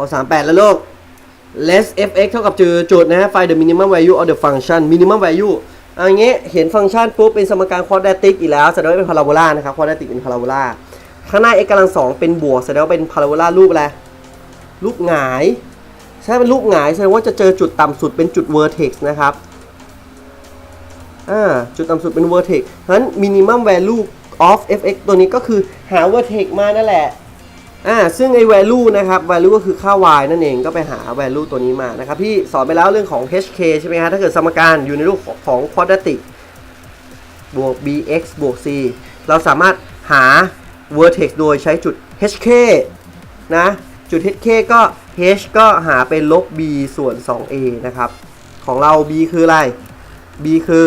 ขอ38 แล้วลูก less fx เท่ากับจือจุดนะฮะ find the minimum value of the function minimum value อันนี้เห็นฟังก์ชันปุ๊บเป็นสมการ quadratic อีกแล้วแสดงว่าเป็นพาราโบลานะครับ quadratic เป็นพาราโบลาข้างหน้า x กำลังสองเป็นบวกแสดงว่าเป็นพาราโบลารูปอะไรรูปหงายใช่เป็นรูปหงายแสดงว่าจะเจอจุดต่ำสุดเป็นจุด vertex นะครับอ่าจุดต่ำสุดเป็น vertex เพราะฉะนั้น minimum value of fx ตัวนี้ก็คือหา vertex มานั่นแหละ อ่าซึ่งไอ้ value นะครับ value ก็คือค่า y นั่นเองก็ไปหา value ตัวนี้มานะครับพี่สอนไปแล้วเรื่องของ hk ใช่ไหมฮะถ้าเกิดสมการอยู่ในรูปของ quadratic บวก bx บวก c เราสามารถหา vertex โดยใช้จุด hk นะ จุด hk ก็ h ก็หาเป็นลบ b ส่วน 2a นะครับ ของเรา b คืออะไร b คือ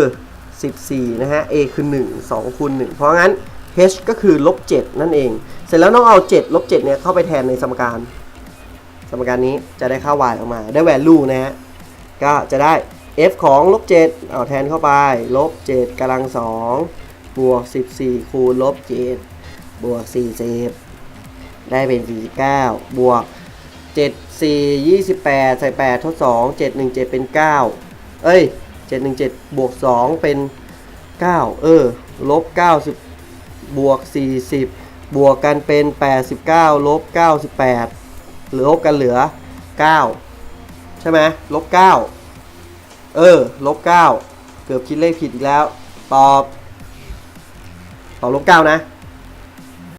14 นะฮะ a คือ 1 2คูณ1เพราะงั้น h ก็คือลบ7นั่นเอง เสร็จแล้วต้องเอา7ลบ7เนี่ยเข้าไปแทนในสมการ สมการนี้จะได้ค่า y ออกมา ได้ value นะฮะ ก็จะได้ f ของลบ7เอาแทนเข้าไป ลบ7กำลัง2บวก 14 คูณลบ7บวก 40 ได้เป็น 49 บวก 7 4 28 ใส่ 8 ทด 2 7 1 7 เป็น 9 เอ้ย 717 บวก 2 เป็น 9 เออ ลบ 90 บวก 40 บวกกันเป็น 89 ลบ 98เหลือลบกันเหลือ 9 ใช่ไหมลบ 9 เออ ลบ 9 เกือบคิดเลขผิดอีกแล้ว ตอบ ตอบลบ 9 นะ